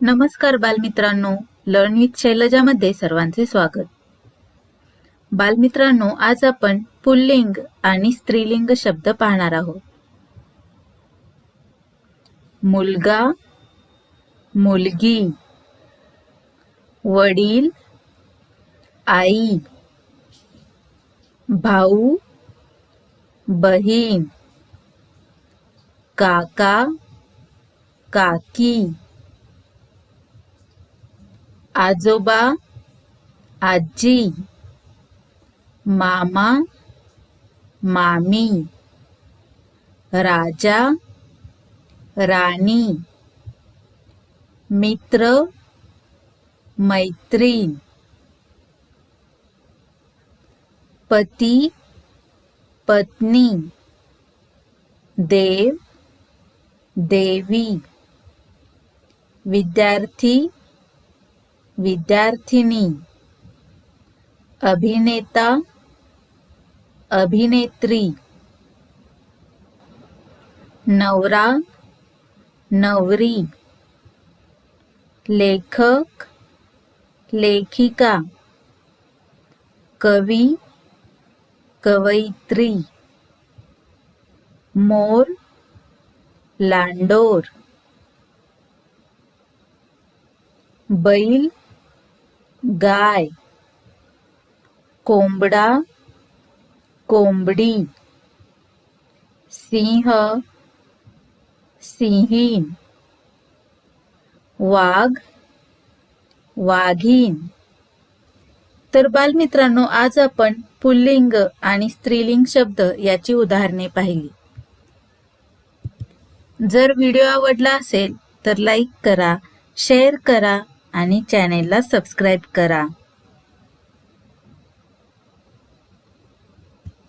नमस्कार बालमित्रांनो learn with शैलजामध्ये सर्वांचे स्वागत. बालमित्रांनो आज आपण पुल्लिंग आणि स्त्रीलिंग शब्द पाहणार आहोत. मुलगा मुलगी वडील आई भाऊ बहीण काका काकी. आजोबा आजी मामा मामी राजा राणी मित्र मैत्रीण पती पत्नी देव देवी विद्यार्थी विद्यार्थिनी अभिनेता अभिनेत्री नवरा नवरी लेखक लेखिका कवी कवयित्री मोर लांडोर बैल गाय कोंबडा कोंबडी सिंह सिंहीन वाघ वाघीण. तर बालमित्रांनो आज आपण पुल्लिंग आणि स्त्रीलिंग शब्द याची उदाहरणे पाहिली. जर व्हिडिओ आवडला असेल तर लाईक करा शेअर करा आणि चॅनेलला सबस्क्राईब करा.